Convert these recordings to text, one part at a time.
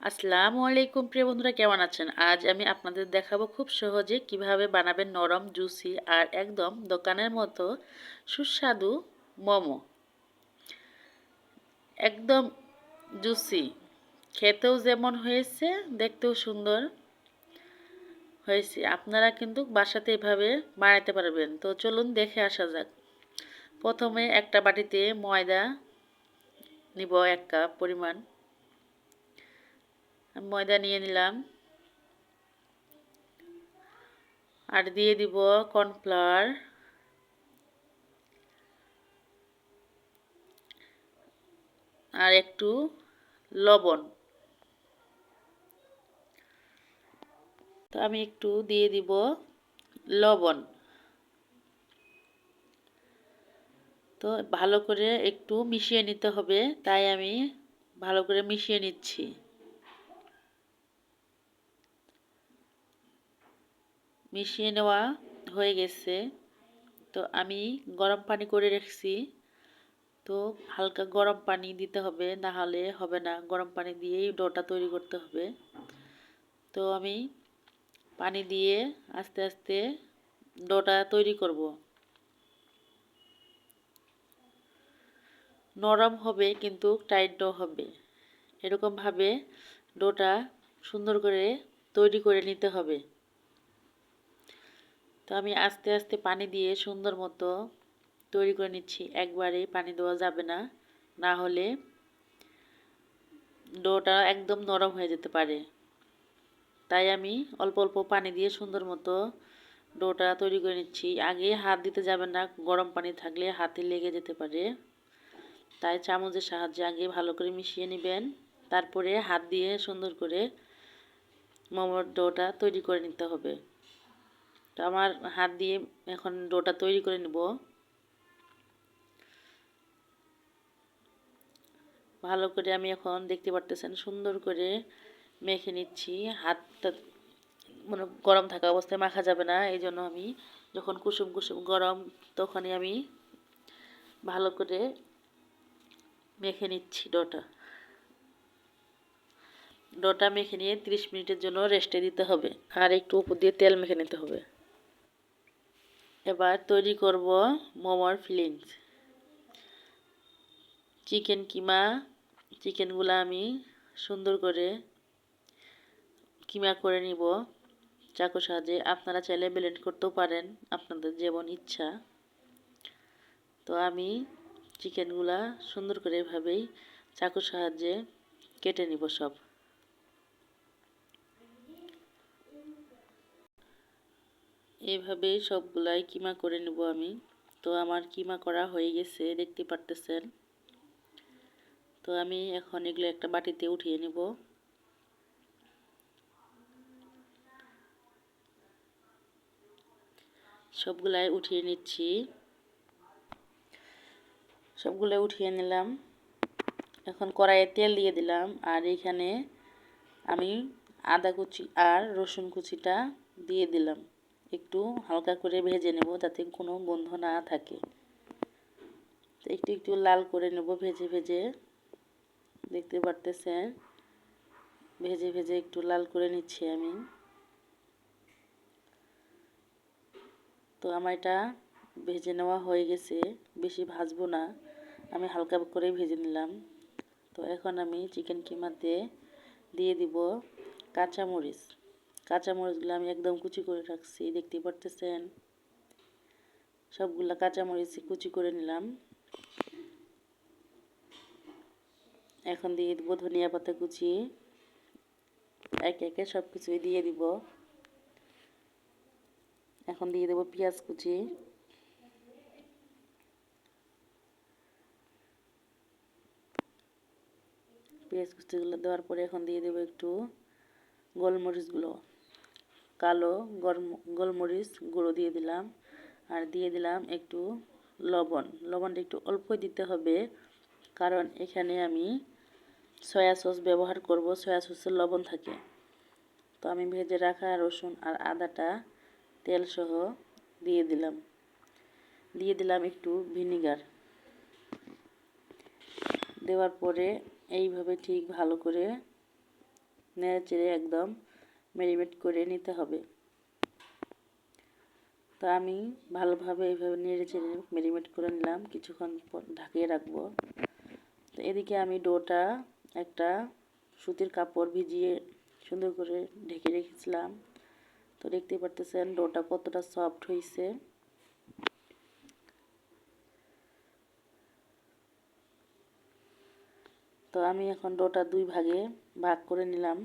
আসসালামু আলাইকুম প্রিয় বন্ধুরা, কেমন আছেন? আজ আমি আপনাদের দেখাবো খুব সহজে কীভাবে বানাবেন নরম, জুসি আর একদম দোকানের মতো সুস্বাদু মোমো। একদম জুসি। খেতেও যেমন হয়েছে, দেখতেও সুন্দর হয়েছে। আপনারা কিন্তু বাসাতে এভাবে বানাতে পারবেন। তো চলুন দেখে আসা যাক। প্রথমে একটা বাটিতে ময়দা নিব, এক কাপ পরিমাণ। ময়দা নিয়ে নিলাম। আর দিয়ে দিব কর্নফ্লাওয়ার। আর একটু লবণ। তো আমি একটু দিয়ে দিব লবণ। তো ভালো করে একটু মিশিয়ে নিতে হবে, তাই আমি ভালো করে মিশিয়ে নিচ্ছি। মিশিয়ে নেওয়া হয়ে গেছে। তো আমি গরম পানি করে রেখেছি। তো হালকা গরম পানি দিতে হবে, না হলে হবে না। গরম পানি দিয়েই ডোটা তৈরি করতে হবে। তো আমি পানি দিয়ে আস্তে আস্তে ডোটা তৈরি করব। নরম হবে কিন্তু টাইট ডো হবে। এরকমভাবে ডোটা সুন্দর করে তৈরি করে নিতে হবে। তো আমি আস্তে আস্তে পানি দিয়ে সুন্দর মতো তৈরি করে নিচ্ছি। একবারে পানি দেওয়া যাবে না না হলে ডোটা একদম নরম হয়ে যেতে পারে। তাই আমি অল্প অল্প পানি দিয়ে সুন্দর মতো ডোটা তৈরি করে নিচ্ছি। আগে হাত দিতে যাবেন না, গরম পানি থাকলে হাতে লেগে যেতে পারে। তাই চামচের সাহায্যে আগে ভালো করে মিশিয়ে নেবেন। তারপরে হাত দিয়ে সুন্দর করে মোমোর ডোটা তৈরি করে নিতে হবে। তো আমার হাত দিয়ে এখন ডোটা তৈরি করে নেব। ভালো করে আমি এখন দেখতে পারতেছেন, সুন্দর করে মেখে নিচ্ছি। হাতটা মানে গরম থাকা অবস্থায় মাখা যাবে না, এই জন্য আমি যখন কুসুম কুসুম গরম তখনই আমি ভালো করে মেখে নিচ্ছি ডোটা। ডোটা মেখে নিয়ে 30 মিনিটের জন্য রেস্টে দিতে হবে, আর একটু উপর দিয়ে তেল মেখে নিতে হবে। এবার তৈরি করব মোমোর ফিলিংস। চিকেন কিমা, চিকেনগুলো আমি সুন্দর করে কিমা করে নিব চাকু সাহায্যে। আপনারা চাইলে ব্লেন্ড করতেও পারেন, আপনাদের যেমন ইচ্ছা। তো আমি চিকেনগুলা সুন্দর করে এভাবেই চাকুর সাহায্যে কেটে নিব সব। এইভাবেই সবগুলাই কিমা করে নেব আমি। তো আমার কিমা করা হয়ে গেছে, দেখতে পারতেছেন। তো আমি এখন এগুলো একটা বাটিতে উঠিয়ে নেব। সবগুলাই উঠিয়ে নিচ্ছি। সবগুলো উঠিয়ে নিলাম। এখন কড়াইয়ে তেল দিয়ে দিলাম। আর এখানে আমি আদা কুচি আর রসুন কুচিটা দিয়ে দিলাম। একটু হালকা করে ভেজে নেব যাতে কোনো গন্ধ না থাকে। একটু একটু লাল করে নেব ভেজে ভেজে। দেখতে পারতেছেন? ভেজে ভেজে একটু লাল করে নিচ্ছি আমি। তো আমার এটা ভেজে নেওয়া হয়ে গেছে, বেশি ভাজবো না। আমি হালকা করে ভেজে নিলাম। তো এখন আমি চিকেন কিমাতে দিয়ে দিব কাঁচামরিচ। কাঁচামরিচগুলো আমি একদম কুচি করে রাখছি দেখতে পারতেছেন? সবগুলো কাঁচামরিচ কুচি করে নিলাম। এখন দিয়ে দেবো ধনিয়া পাতা কুচি। একে একে সব কিছুই দিয়ে দিব। এখন দিয়ে দেবো পেঁয়াজ কুচি। পেঁয়াজ কুচিগুলো দেওয়ার পরে এখন দিয়ে দেবো একটু গোলমরিচগুলো। কালো গোলমরিচ গুঁড়ো দিয়ে দিলাম আর দিয়ে দিলাম একটু লবণ। লবণটা একটু অল্প দিতে হবে কারণ এখানে আমি সয়া সস ব্যবহার করব, সয়া সসের লবণ থাকে। তো আমি ভেজে রাখা রসুন আর আদাটা তেল সহ দিয়ে দিলাম। দিয়ে দিলাম একটু ভিনিগার। দেওয়ার পরে এইভাবে ঠিক ভালো করে নেড়ে চেড়ে একদম ম্যারিনেট করে নিতে হবে। তো আমি ভালোভাবে এইভাবে নেড়ে চেড়ে ম্যারিনেট করে নিলাম। কিছুক্ষণ ঢাকিয়ে রাখব। তো এদিকে আমি ডোটা একটা সুতির কাপড় ভিজিয়ে সুন্দর করে ঢেকে রেখেছিলাম। তো দেখতে পারতেছেন ডোটা কতটা সফট হয়েছে তো আমি এখন ডোটা দুই ভাগে ভাগ করে নিলাম।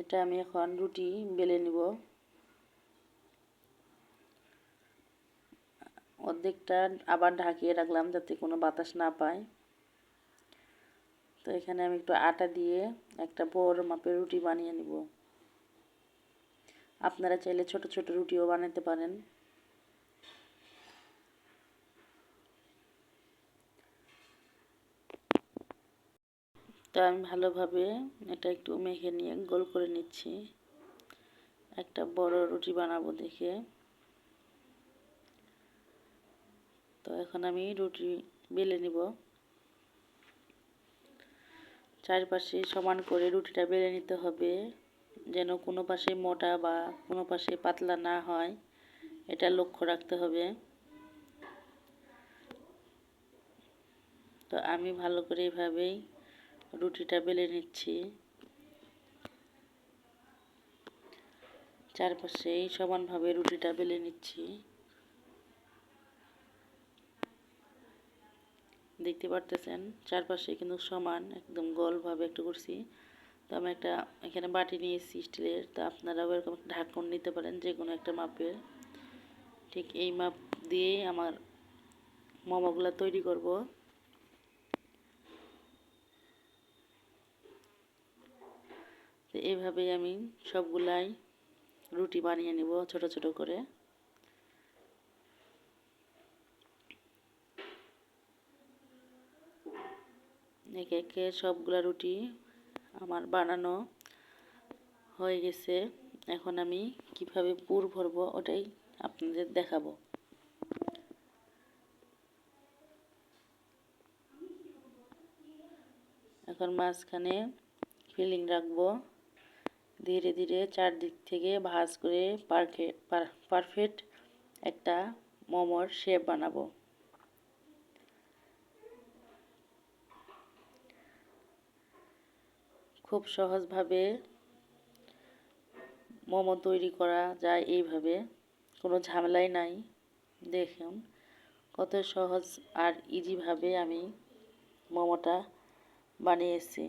এটা আমি এখন রুটি বেলে নিব। অর্ধেকটা আবার ঢাকিয়ে রাখলাম যাতে কোনো বাতাস না পায়। তো এখানে আমি একটু আটা দিয়ে একটা বড় মাপের রুটি বানিয়ে নিব। আপনারা চাইলে ছোট ছোট রুটিও বানাতে পারেন। তো আমি ভালোভাবে এটা একটু মেখে নিয়ে গোল করে নিচ্ছি। একটা বড় রুটি বানাবো দেখে। তো এখন আমি রুটি বেলে নিব। চারপাশে সমান করে রুটিটা বেলে নিতে হবে, যেন কোনো পাশে মোটা বা কোনো পাশে পাতলা না হয়। এটা লক্ষ্য রাখতে হবে। তো আমি ভালো করে এভাবেই রুটিটা বেলে নিচ্ছি। চারপাশেই সমানভাবে রুটিটা বেলে নিচ্ছি। দেখতে পারতেছেন, চারপাশে কিন্তু সমান, একদম গোলভাবে একটু করছি। তো আমি একটা এখানে বাটি নিয়েছি স্টিলের, তো আপনারাও এরকম ঢাকন নিতে পারেন যে কোনো একটা মাপের। ঠিক এই মাপ দিয়েই আমার মোমোগুলো তৈরি করব তো এইভাবেই আমি সবগুলাই রুটি বানিয়ে নিব ছোট ছোট করে। একে একে সবগুলা রুটি আমার বানানো হয়ে গেছে। এখন আমি কীভাবে পুর ভরব ওটাই আপনাদের দেখাবো। এখন মাঝখানে ফিলিং রাখব। ধীরে ধীরে চারদিক থেকে ভাজ করে পারফেক্ট একটা মোমোর শেপ বানাবো। খুব সহজভাবে মোমো তৈরি করা যায় এইভাবে, কোনো ঝামেলাই নাই। দেখুন, কত সহজ আর ইজিভাবে আমি মোমোটা বানিয়েছি।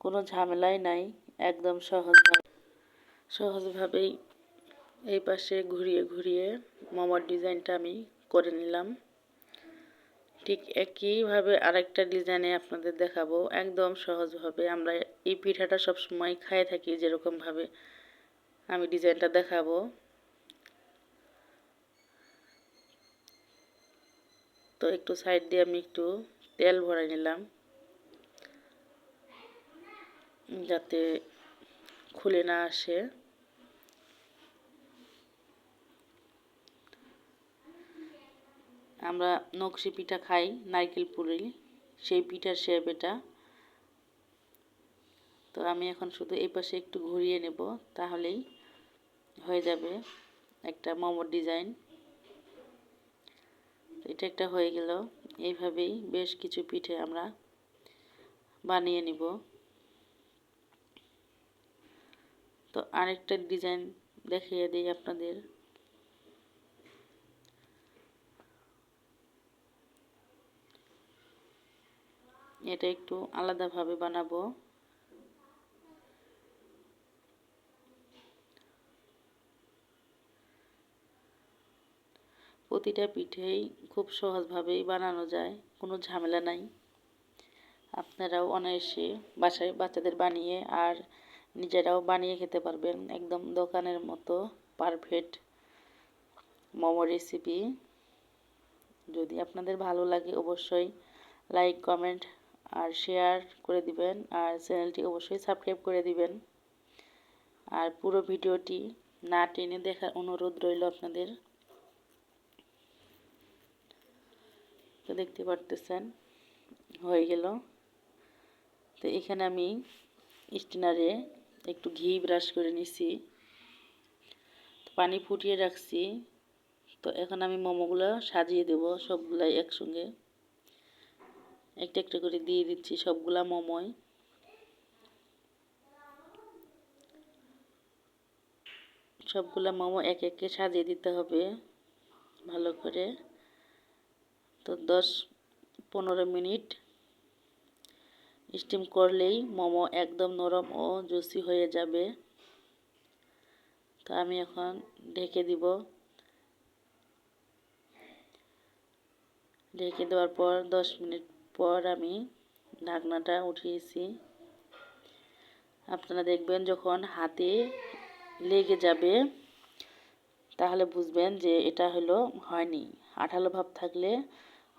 কোনো ঝামেলাই নাই, একদম সহজভাবে। সহজভাবেই এই পাশে ঘুরিয়ে ঘুরিয়ে মোমোর ডিজাইনটা আমি করে নিলাম। ঠিক একইভাবে আরেকটা ডিজাইনে আপনাদের দেখাবো। একদম সহজভাবে আমরা এই পিঠাটা সবসময় খাই থাকি যেরকমভাবে আমি ডিজাইনটা দেখাবো। তো একটু সাইড দিয়ে আমি একটু তেল ভরাই নিলাম। যাতে খুলে না আসে। আমরা নকশি পিঠা খাই, নারকেল পুরি, সেই পিঠার শেপ এটা তো আমি এখন শুধু এই পাশে একটু ঘুরিয়ে নেব, তাহলেই হয়ে যাবে একটা মোমোর ডিজাইন। এটা একটা হয়ে গেল। এইভাবেই বেশ কিছু পিঠে আমরা বানিয়ে নিব। তো আরেকটা ডিজাইন দেখিয়ে দিই আপনাদের। এটা একটু আলাদাভাবে বানাবো। প্রতিটা পিঠেই খুব সহজভাবেই বানানো যায়, কোনো ঝামেলা নাই। আপনারাও অনায়াসে বাসায় বাচ্চাদের বানিয়ে আর নিজেরাও বানিয়ে খেতে পারবেন। একদম দোকানের মতো পারফেক্ট মোমো রেসিপি যদি আপনাদের ভালো লাগে অবশ্যই লাইক কমেন্ট আর শেয়ার করে দিবেন আর চ্যানেলটি অবশ্যই সাবস্ক্রাইব করে দিবেন। আর পুরো ভিডিওটি না টেনে দেখার অনুরোধ রইল আপনাদের। তো দেখতে পারতেছেন, হয়ে গেল। তো এখানে আমি স্টিনারে একটু ঘি ব্রাশ করে নিছি। পানি ফুটিয়ে রাখছি। তো এখন আমি মোমোগুলো সাজিয়ে দেব সবগুলাই একসঙ্গে। একটা একটা করে দিয়ে দিচ্ছি সবগুলা মোমোই সবগুলা মোমো এক একে সাজিয়ে দিতে হবে ভালো করে। তো দশ পনেরো মিনিট স্টিম করলেই মোমো একদম নরম ও জুসি হয়ে যাবে। তো আমি এখন ঢেকে দিব। ঢেকে দেওয়ার পর দশ মিনিট পর আমি ঢাকনাটা উঠিয়েছি। আপনারা দেখবেন যখন হাতে লেগে যাবে, তাহলে বুঝবেন যে এটা হলো হয়নি। আঠালো ভাব থাকলে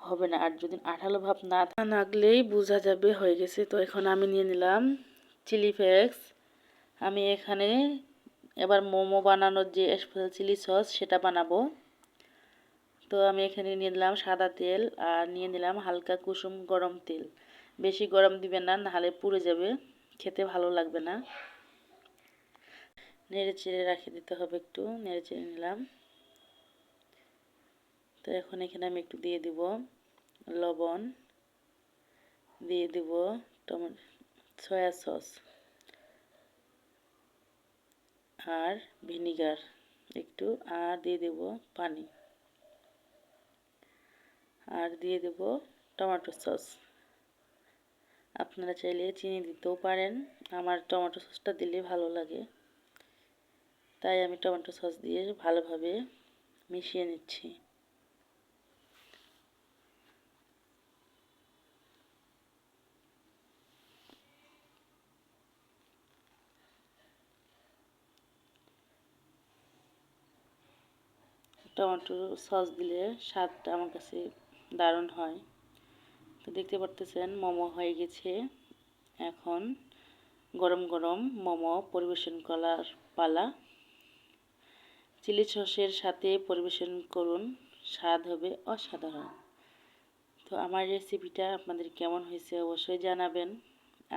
হবে না। আর যদি আঠালো ভাব না থাকলেই বোঝা যাবে, হয়ে গেছে। তো এখন আমি নিয়ে নিলাম চিলি ফ্লেক্স। আমি এখানে এবার মোমো বানানোর যে স্পেশাল চিলি সস, সেটা বানাবো। তো আমি এখানে নিয়ে নিলাম সাদা তেল আর নিয়ে নিলাম হালকা কুসুম গরম তেল। বেশি গরম দিবেন না, নাহলে পুড়ে যাবে। খেতে ভালো লাগবে না। নেড়ে চেড়ে রাখে দিতে হবে একটু। নেড়ে চেড়ে নিলাম। তো এখন এখানে আমি একটু দিয়ে দিব লবণ, দিয়ে দিব টমেটো, সয়া সস আর ভিনিগার একটু, আর দিয়ে দেব পানি। আর দিয়ে দেব টমেটো সস। আপনারা চাইলে চিনি দিতেও পারেন, আমার টমেটো সসটা দিলে ভালো লাগে। তাই আমি টমেটো সস দিয়ে ভালোভাবে মিশিয়ে নিচ্ছি। টমেটো সস দিলে স্বাদটা আমার কাছে দারুণ হয়। তো দেখতে পারতেছেন, মোমো হয়ে গেছে। এখন গরম গরম মোমো পরিবেশন করার পালা। চিলি সসের সাথে পরিবেশন করুন, স্বাদ হবে অসাধারণ। তো আমার রেসিপিটা আপনাদের কেমন হয়েছে অবশ্যই জানাবেন।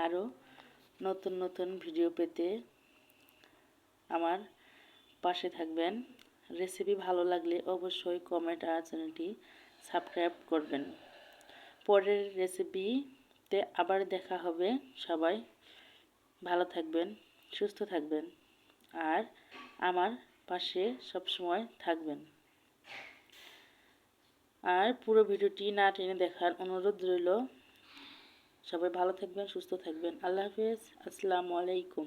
আরও নতুন নতুন ভিডিও পেতে আমার পাশে থাকবেন। রেসিপি ভালো লাগলে অবশ্যই কমেন্ট আর চ্যানেলটি সাবস্ক্রাইব করবেন। পরের রেসিপিতে আবার দেখা হবে। সবাই ভালো থাকবেন, সুস্থ থাকবেন আর আমার পাশে সবসময় থাকবেন। আর পুরো ভিডিওটি না টেনে দেখার অনুরোধ রইল। সবাই ভালো থাকবেন, সুস্থ থাকবেন। আল্লাহ হাফিজ। আসসালামু আলাইকুম।